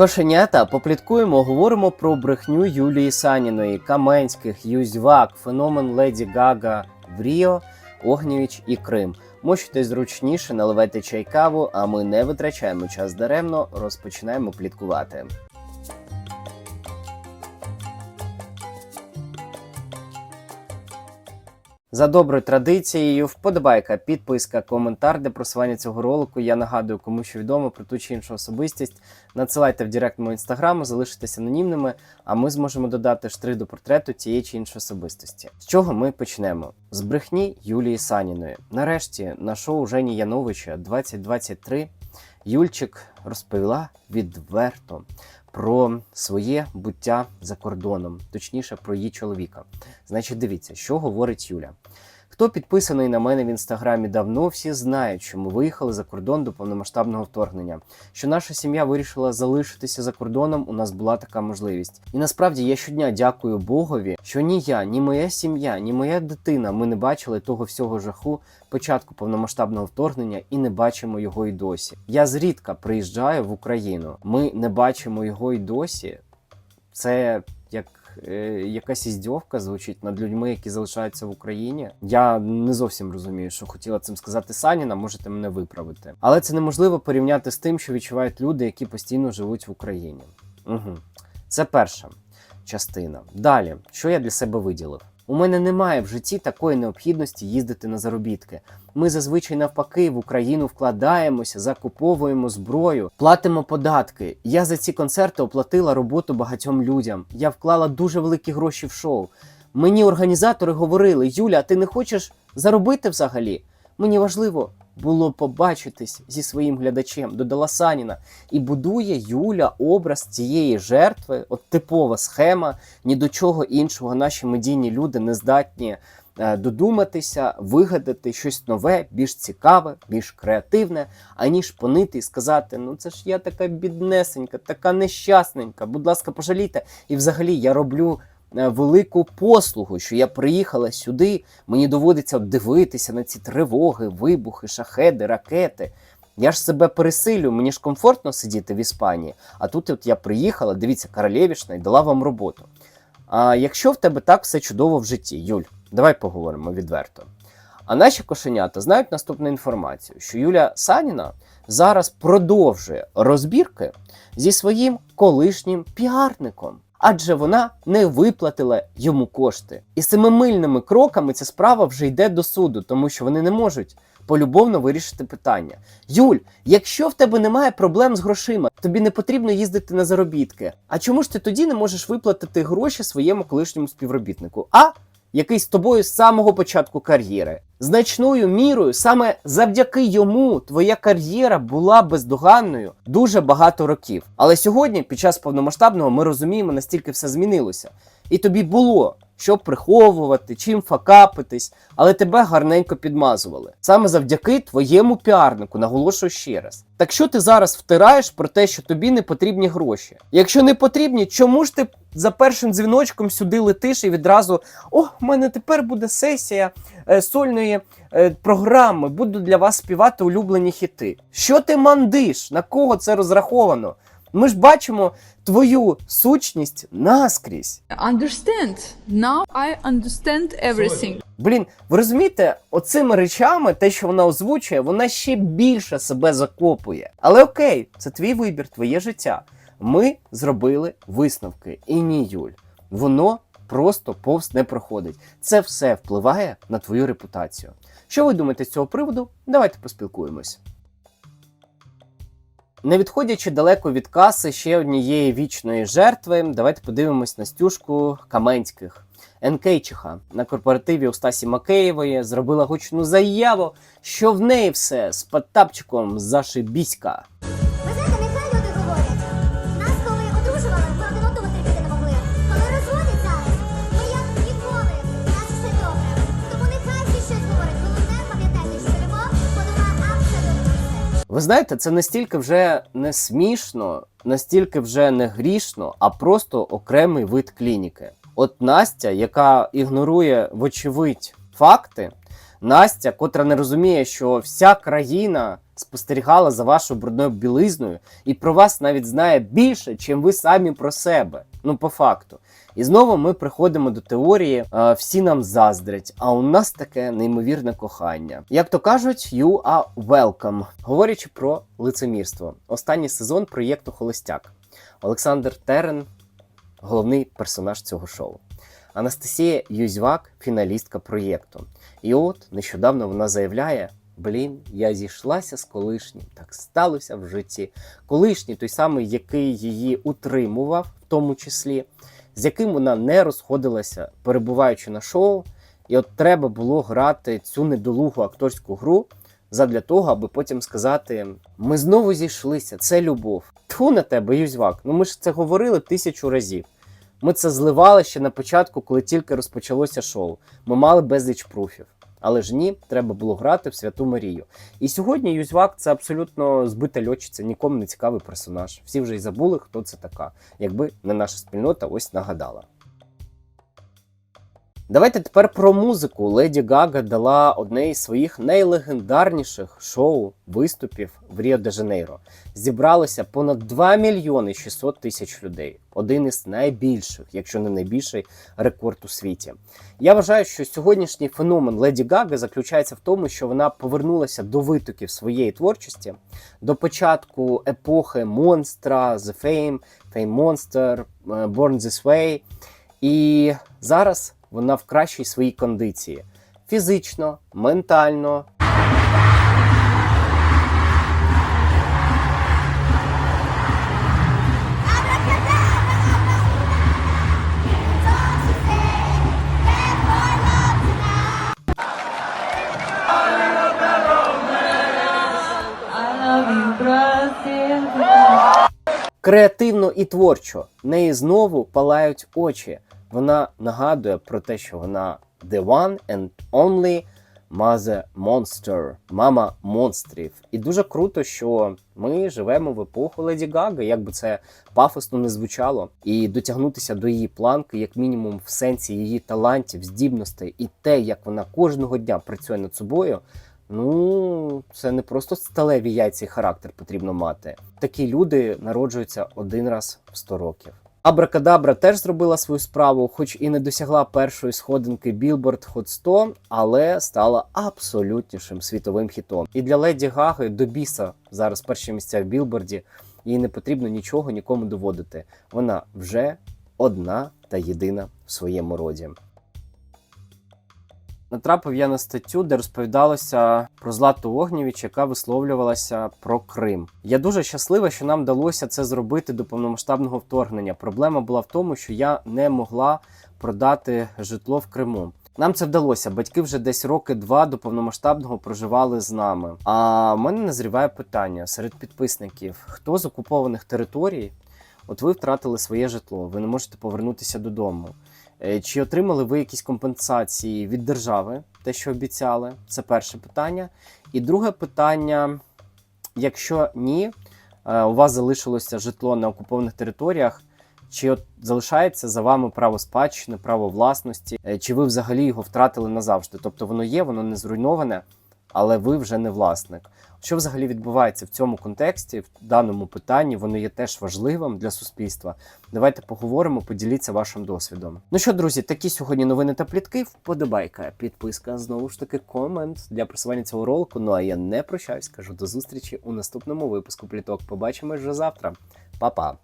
Кошенята, попліткуємо, говоримо про брехню Юлії Саніної, Каменських, Юзьвак, феномен Леді Гага в Ріо, Огнєвіч і Крим. Мочите зручніше, наливайте чай каву, а ми не витрачаємо час даремно, розпочинаємо пліткувати. За доброю традицією, вподобайка, підписка, коментар для просування цього ролику. Я нагадую, кому що відомо про ту чи іншу особистість. Надсилайте в директ мого інстаграму, залишитесь анонімними, а ми зможемо додати штрих до портрету тієї чи іншої особистості. З чого ми почнемо? З брехні Юлії Саніної. Нарешті на шоу Жені Яновича 2023 Юльчик розповіла відверто про своє буття за кордоном, точніше про її чоловіка. Значить, дивіться, що говорить Юля. Хто підписаний на мене в інстаграмі давно, всі знають, що ми виїхали за кордон до повномасштабного вторгнення. Що наша сім'я вирішила залишитися за кордоном, у нас була така можливість. І насправді я щодня дякую Богові, що ні я, ні моя сім'я, ні моя дитина ми не бачили того всього жаху початку повномасштабного вторгнення і не бачимо його й досі. Я зрідка приїжджаю в Україну. Ми не бачимо його й досі. Це як якась іздьовка звучить над людьми, які залишаються в Україні. Я не зовсім розумію, що хотіла цим сказати Саніна. Можете мене виправити. Але це неможливо порівняти з тим, що відчувають люди, які постійно живуть в Україні. Угу. Це перша частина. Далі, що я для себе виділив? У мене немає в житті такої необхідності їздити на заробітки. Ми зазвичай навпаки в Україну вкладаємося, закуповуємо зброю, платимо податки. Я за ці концерти оплатила роботу багатьом людям. Я вклала дуже великі гроші в шоу. Мені організатори говорили: Юля, ти не хочеш заробити взагалі? Мені важливо було побачитись зі своїм глядачем, додала Саніна. І будує Юля образ цієї жертви, от типова схема, ні до чого іншого наші медійні люди не здатні е, додуматися, вигадати щось нове, більш цікаве, більш креативне, аніж понити і сказати: ну це ж я така біднесенька, така нещасненька, будь ласка, пожалійте. І взагалі я роблю. Е, Велику послугу, що я приїхала сюди, мені доводиться дивитися на ці тривоги, вибухи, шахеди, ракети. Я ж себе пересилю, мені ж комфортно сидіти в Іспанії. А тут от я приїхала, дивіться, королевішна і дала вам роботу. А якщо в тебе так все чудово в житті, Юль, давай поговоримо відверто. А наші кошенята знають наступну інформацію, що Юля Саніна зараз продовжує розбірки зі своїм колишнім піарником. Адже вона не виплатила йому кошти. І семимильними кроками ця справа вже йде до суду, тому що вони не можуть полюбовно вирішити питання. Юль, якщо в тебе немає проблем з грошима, тобі не потрібно їздити на заробітки. А чому ж ти тоді не можеш виплатити гроші своєму колишньому співробітнику? А який з тобою з самого початку кар'єри. Значною мірою саме завдяки йому твоя кар'єра була бездоганною дуже багато років. Але сьогодні, під час повномасштабного, ми розуміємо, настільки все змінилося. І тобі було що приховувати, чим факапитись, але тебе гарненько підмазували. Саме завдяки твоєму піарнику, наголошую ще раз. Так що ти зараз втираєш про те, що тобі не потрібні гроші? Якщо не потрібні, чому ж ти за першим дзвіночком сюди летиш і відразу о, в мене тепер буде сесія е, сольної е, програми, буду для вас співати улюблені хіти. Що ти мандиш? На кого це розраховано? Ми ж бачимо твою сущність наскрізь. understand. Now I understand everything. Блін, ви розумієте, оцими речами, те, що вона озвучує, вона ще більше себе закопує. Але окей, це твій вибір, твоє життя. Ми зробили висновки. І ні, Юль, воно просто повз не проходить. Це все впливає на твою репутацію. Що ви думаєте з цього приводу? Давайте поспілкуємось. Не відходячи далеко від каси ще однієї вічної жертви, давайте подивимось на стюжку Каменських. Енкейчиха на корпоративі у Стасі Макеєвої зробила гучну заяву, що в неї все з Потапчиком зашибіська. Ви знаєте, це настільки вже не смішно, настільки вже не грішно, а просто окремий вид клініки. От Настя, яка ігнорує вочевидь факти, Настя, котра не розуміє, що вся країна спостерігала за вашою брудною білизною і про вас навіть знає більше, чим ви самі про себе. Ну, по факту. І знову ми приходимо до теорії: е, всі нам заздрять, а у нас таке неймовірне кохання. Як то кажуть, you are welcome. Говорячи про лицемірство, останній сезон проєкту Холостяк. Олександр Терен, головний персонаж цього шоу. Анастасія Юзьвак, фіналістка проєкту. І от нещодавно вона заявляє: Блін, я зійшлася з колишнім. Так сталося в житті. Колишній той самий, який її утримував, в тому числі, з яким вона не розходилася, перебуваючи на шоу. І от треба було грати цю недолугу акторську гру задля того, аби потім сказати: ми знову зійшлися, це любов. Тху на тебе, Юзьвак. Ну ми ж це говорили тисячу разів. Ми це зливали ще на початку, коли тільки розпочалося шоу. Ми мали безліч пруфів. Але ж ні, треба було грати в Святу Марію. І сьогодні Юзьвак це абсолютно збита льотчиця, нікому не цікавий персонаж. Всі вже й забули, хто це така, якби не наша спільнота ось нагадала. Давайте тепер про музику. Леді Гага дала одне із своїх найлегендарніших шоу виступів в Ріо де Жанейро. Зібралося понад 2 мільйони 600 тисяч людей. Один із найбільших, якщо не найбільший рекорд у світі. Я вважаю, що сьогоднішній феномен Леді Гаги заключається в тому, що вона повернулася до витоків своєї творчості, до початку епохи монстра, The Fame, Fame Monster, е, Born This Way. І зараз вона в кращій своїй кондиції фізично, ментально. Креативно і творчо. Неї знову палають очі. Вона нагадує про те, що вона the one and only mother monster, мама монстрів. І дуже круто, що ми живемо в епоху Леді Гаги, як би це пафосно не звучало, і дотягнутися до її планки, як мінімум, в сенсі її талантів, здібностей і те, як вона кожного дня працює над собою. Ну, це не просто сталеві яйця і характер потрібно мати. Такі люди народжуються один раз в 100 років. Абракадабра теж зробила свою справу, хоч і не досягла першої сходинки Billboard Hot 100, але стала абсолютнішим світовим хітом. І для Леді Гаги до біса зараз перші місця в Білборді. Їй не потрібно нічого нікому доводити. Вона вже одна та єдина в своєму роді. Натрапив я на статтю, де розповідалося про Злату Огнєвіч, яка висловлювалася про Крим. Я дуже щаслива, що нам вдалося це зробити до повномасштабного вторгнення. Проблема була в тому, що я не могла продати житло в Криму. Нам це вдалося. Батьки вже десь роки два до повномасштабного проживали з нами. А в мене назріває питання серед підписників: хто з окупованих територій? От ви втратили своє житло, ви не можете повернутися додому. Е, Чи отримали ви якісь компенсації від держави, те, що обіцяли? Це перше питання. І друге питання: якщо ні, е, у вас залишилося житло на окупованих територіях, чи от залишається за вами право спадщини, право власності, Е, чи ви взагалі його втратили назавжди? Тобто воно є, воно не зруйноване, але ви вже не власник. Що взагалі відбувається в цьому контексті, в даному питанні, воно є теж важливим для суспільства. Давайте поговоримо, поділіться вашим досвідом. Ну що, друзі, такі сьогодні новини та плітки. Вподобайка, підписка, знову ж таки, комент для просування цього ролику. Ну а я не прощаюсь, кажу до зустрічі у наступному випуску пліток. Побачимось вже завтра. Па-па!